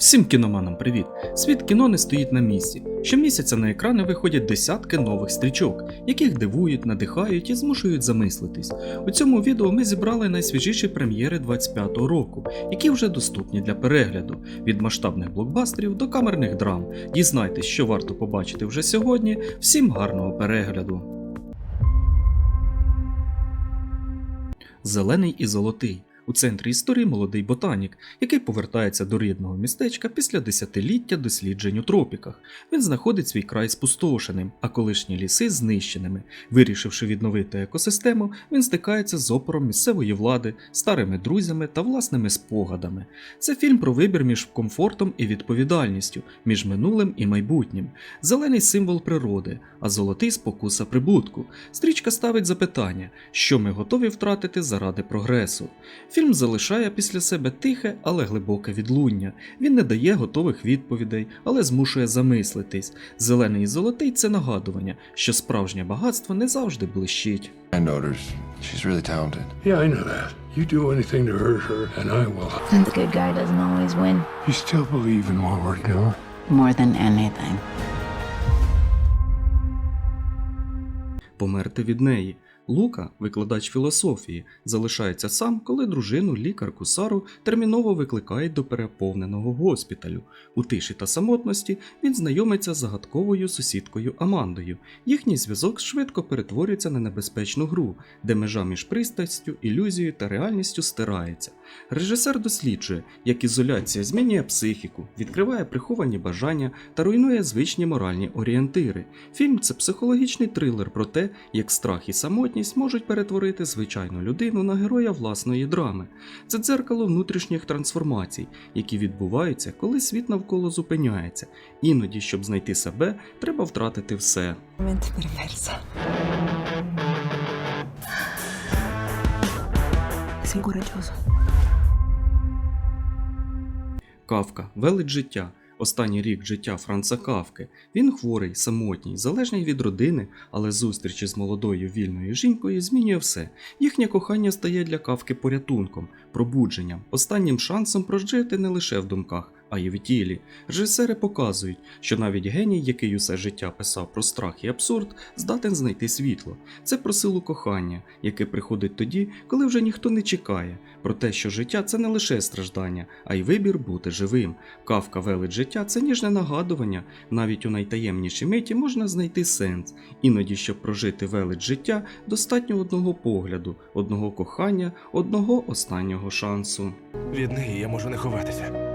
Всім кіноманам привіт! Світ кіно не стоїть на місці. Щомісяця на екрани виходять десятки нових стрічок, яких дивують, надихають і змушують замислитись. У цьому відео ми зібрали найсвіжіші прем'єри 25-го року, які вже доступні для перегляду від масштабних блокбастерів до камерних драм. Дізнайтесь, що варто побачити вже сьогодні. Всім гарного перегляду! Зелений і золотий. У центрі історії молодий ботанік, який повертається до рідного містечка після десятиліття досліджень у тропіках. Він знаходить свій край спустошеним, а колишні ліси знищеними. Вирішивши відновити екосистему, він стикається з опором місцевої влади, старими друзями та власними спогадами. Це фільм про вибір між комфортом і відповідальністю, між минулим і майбутнім. Зелений символ природи, а золотий спокуса прибутку. Стрічка ставить запитання, що ми готові втратити заради прогресу. Фільм залишає після себе тихе, але глибоке відлуння. Він не дає готових відповідей, але змушує замислитись. Зелений і золотий це нагадування, що справжнє багатство не завжди блищить. She's really talented. Yeah, I know that. You do anything to hurt her, and I will. And the good guy doesn't always win. You still believe in what we're doing? More than anything. померти від неї. Лука, викладач філософії, залишається сам, коли дружину лікарку Сару терміново викликають до переповненого госпіталю. У тиші та самотності він знайомиться з загадковою сусідкою Амандою. Їхній зв'язок швидко перетворюється на небезпечну гру, де межа між пристрастю, ілюзією та реальністю стирається. Режисер досліджує, як ізоляція змінює психіку, відкриває приховані бажання та руйнує звичні моральні орієнтири. Фільм це психологічний трилер про те, як страх і самотність можуть перетворити звичайну людину на героя власної драми. Це дзеркало внутрішніх трансформацій, які відбуваються, коли світ навколо зупиняється. Іноді, щоб знайти себе, треба втратити все. Кавка велить життя. Останній рік життя Франца Кавки. Він хворий, самотній, залежний від родини, але зустрічі з молодою вільною жінкою змінює все. Їхнє кохання стає для кавки порятунком, пробудженням, останнім шансом прожити не лише в думках, а й в тілі. Режисери показують, що навіть геній, який усе життя писав про страх і абсурд, здатен знайти світло. Це про силу кохання, яке приходить тоді, коли вже ніхто не чекає, про те, що життя це не лише страждання, а й вибір бути живим. Кавка велить життя це ніжне нагадування. Навіть у найтаємнішій миті можна знайти сенс. Іноді, щоб прожити велич життя, достатньо одного погляду, одного кохання, одного останнього шансу. Від неї я можу не ховатися.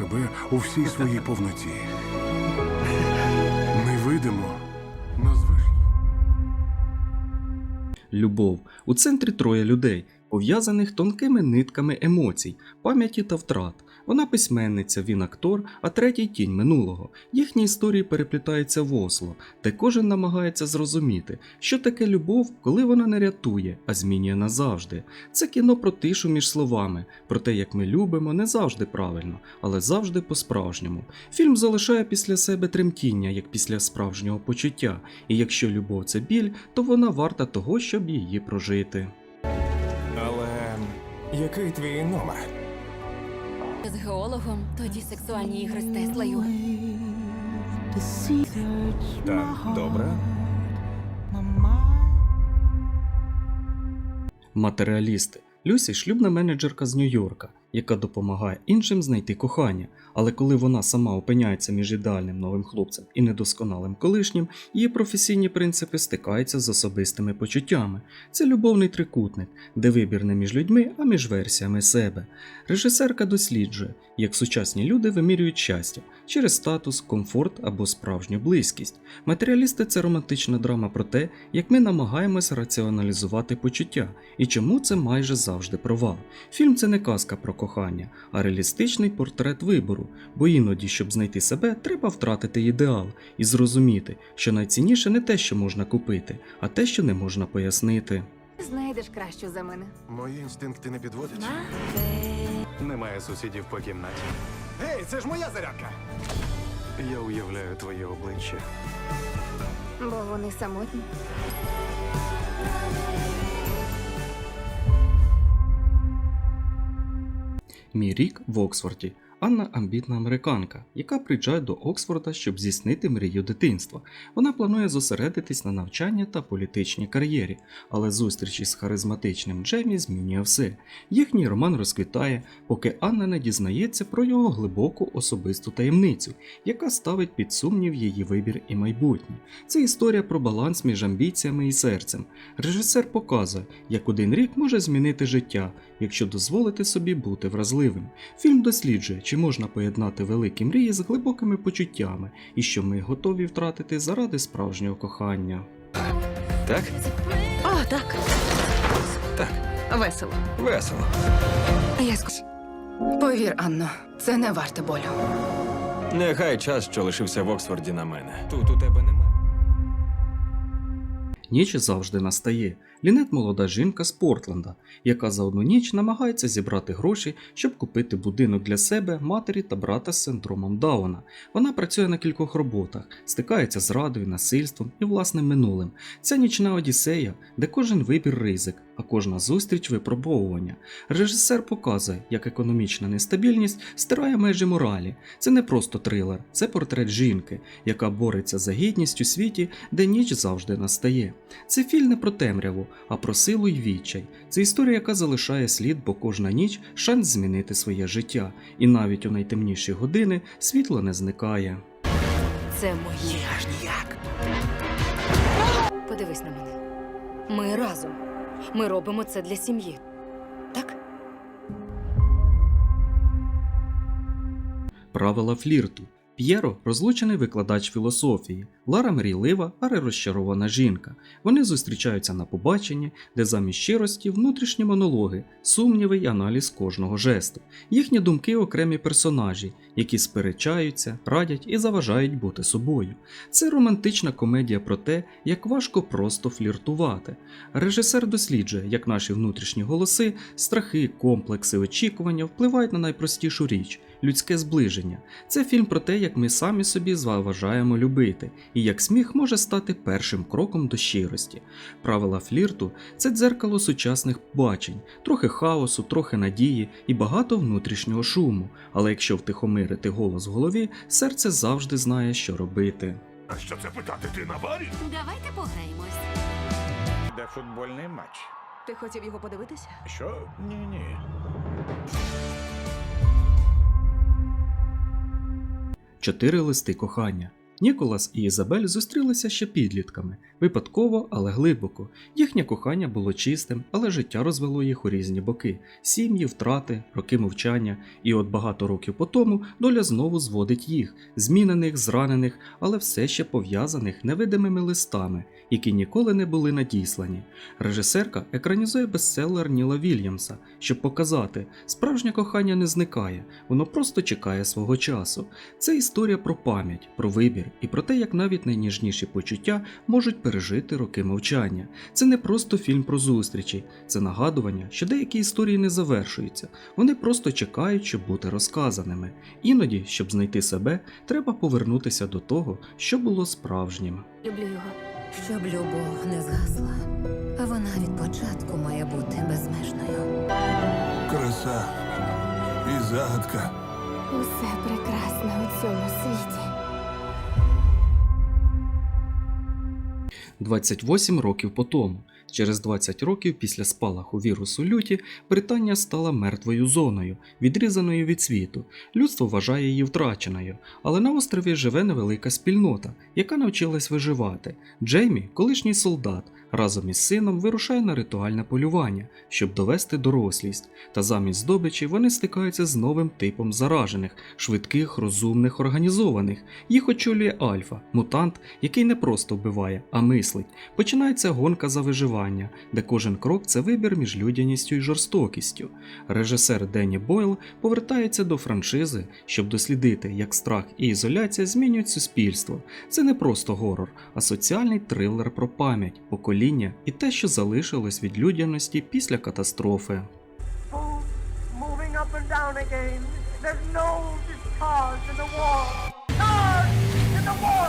Себе у всій своїй повноті. Невидимо. Назвеш Любов. У центрі троє людей, пов'язаних тонкими нитками емоцій, пам'яті та втрат. Вона письменниця, він актор, а третій тінь минулого. Їхні історії переплітаються в осло, де кожен намагається зрозуміти, що таке любов, коли вона не рятує, а змінює назавжди. Це кіно про тишу між словами, про те, як ми любимо, не завжди правильно, але завжди по-справжньому. Фільм залишає після себе тремтіння, як після справжнього почуття, і якщо любов це біль, то вона варта того, щоб її прожити. Але який твій номер? З геологом тоді сексуальні ігри з Теслою. Так, добре. Матеріалісти. Люсі шлюбна менеджерка з Нью-Йорка, яка допомагає іншим знайти кохання. Але коли вона сама опиняється між ідеальним новим хлопцем і недосконалим колишнім, її професійні принципи стикаються з особистими почуттями. Це любовний трикутник, де вибір не між людьми, а між версіями себе. Режисерка досліджує, як сучасні люди вимірюють щастя через статус, комфорт або справжню близькість. Матеріалісти це романтична драма про те, як ми намагаємось раціоналізувати почуття і чому це майже завжди провал. Фільм це не казка про кохання, а реалістичний портрет вибору, бо іноді, щоб знайти себе, треба втратити ідеал і зрозуміти, що найцінніше не те, що можна купити, а те, що не можна пояснити. Знайдеш кращу за мене. Мої інстинкти не підводять. Немає сусідів по кімнаті. Гей, це ж моя зарядка! Я уявляю твоє обличчя. Бо вони самотні. Мій рік в Оксфорді. Анна амбітна американка, яка приїжджає до Оксфорда, щоб здійснити мрію дитинства. Вона планує зосередитись на навчанні та політичній кар'єрі, але зустріч із харизматичним Джемі змінює все. Їхній роман розквітає, поки Анна не дізнається про його глибоку особисту таємницю, яка ставить під сумнів її вибір і майбутнє. Це історія про баланс між амбіціями і серцем. Режисер показує, як один рік може змінити життя, якщо дозволити собі бути вразливим. Фільм досліджує, чи можна поєднати великі мрії з глибокими почуттями, і що ми готові втратити заради справжнього кохання. Так? О, так. Так. Весело. Весело. Я ск... Повір, Анно, це не варте болю. Нехай час, що лишився в Оксфорді на мене. Тут у тебе немає. Ніч завжди настає. Лінет молода жінка з Портленда, яка за одну ніч намагається зібрати гроші, щоб купити будинок для себе, матері та брата з синдромом Дауна. Вона працює на кількох роботах, стикається з радою, насильством і власним минулим. Ця нічна одіссея, де кожен вибір ризик, а кожна зустріч випробовування. Режисер показує, як економічна нестабільність стирає межі моралі. Це не просто трилер, це портрет жінки, яка бореться за гідність у світі, де ніч завжди настає. Це фільм не про темряву, а про силу й відчай. Це історія, яка залишає слід, бо кожна ніч шанс змінити своє життя, і навіть у найтемніші години світло не зникає. Це моє. Аж ніяк. Подивись на мене. Ми разом. Ми робимо це для сім'ї. Так? Правила флірту. П'єро розлучений викладач філософії, Лара мрійлива, але розчарована жінка. Вони зустрічаються на побаченні, де замість щирості внутрішні монологи, сумніви й аналіз кожного жесту. Їхні думки окремі персонажі, які сперечаються, радять і заважають бути собою. Це романтична комедія про те, як важко просто фліртувати. Режисер досліджує, як наші внутрішні голоси, страхи, комплекси, очікування впливають на найпростішу річ людське зближення. Це фільм про те, як ми самі собі заважаємо любити, і як сміх може стати першим кроком до щирості. Правила флірту це дзеркало сучасних бачень, трохи хаосу, трохи надії і багато внутрішнього шуму. Але якщо втихомирити голос в голові, серце завжди знає, що робити. А що це питати ти на барі? Давайте пограємось. Де футбольний матч. Ти хотів його подивитися? Що? Ні, ні. Чотири листи кохання. Ніколас і Ізабель зустрілися ще підлітками, випадково, але глибоко. Їхнє кохання було чистим, але життя розвело їх у різні боки: сім'ї, втрати, роки мовчання. І от багато років по тому доля знову зводить їх, змінених, зранених, але все ще пов'язаних невидимими листами, які ніколи не були надіслані. Режисерка екранізує бестселер Ніла Вільямса, щоб показати, справжнє кохання не зникає, воно просто чекає свого часу. Це історія про пам'ять, про вибір і про те, як навіть найніжніші почуття можуть пережити роки мовчання. Це не просто фільм про зустрічі, це нагадування, що деякі історії не завершуються, вони просто чекають, щоб бути розказаними. Іноді, щоб знайти себе, треба повернутися до того, що було справжнім. Люблю його. Щоб любов не згасла, а вона від початку має бути безмежною. Краса і загадка. Усе прекрасне у цьому світі. 28 років по тому. Через 20 років після спалаху вірусу люті Британія стала мертвою зоною, відрізаною від світу. Людство вважає її втраченою, але на острові живе невелика спільнота, яка навчилась виживати. Джеймі, колишній солдат, разом із сином вирушає на ритуальне полювання, щоб довести дорослість. Та замість здобичі вони стикаються з новим типом заражених, швидких, розумних, організованих. Їх очолює Альфа, мутант, який не просто вбиває, а мислить. Починається гонка за виживання, де кожен крок це вибір між людяністю і жорстокістю. Режисер Денні Бойл повертається до франшизи, щоб дослідити, як страх і ізоляція змінюють суспільство. Це не просто горор, а соціальний трилер про пам'ять, покоління і те, що залишилось від людяності після катастрофи. There's no discards in the wall. Cards in the wall!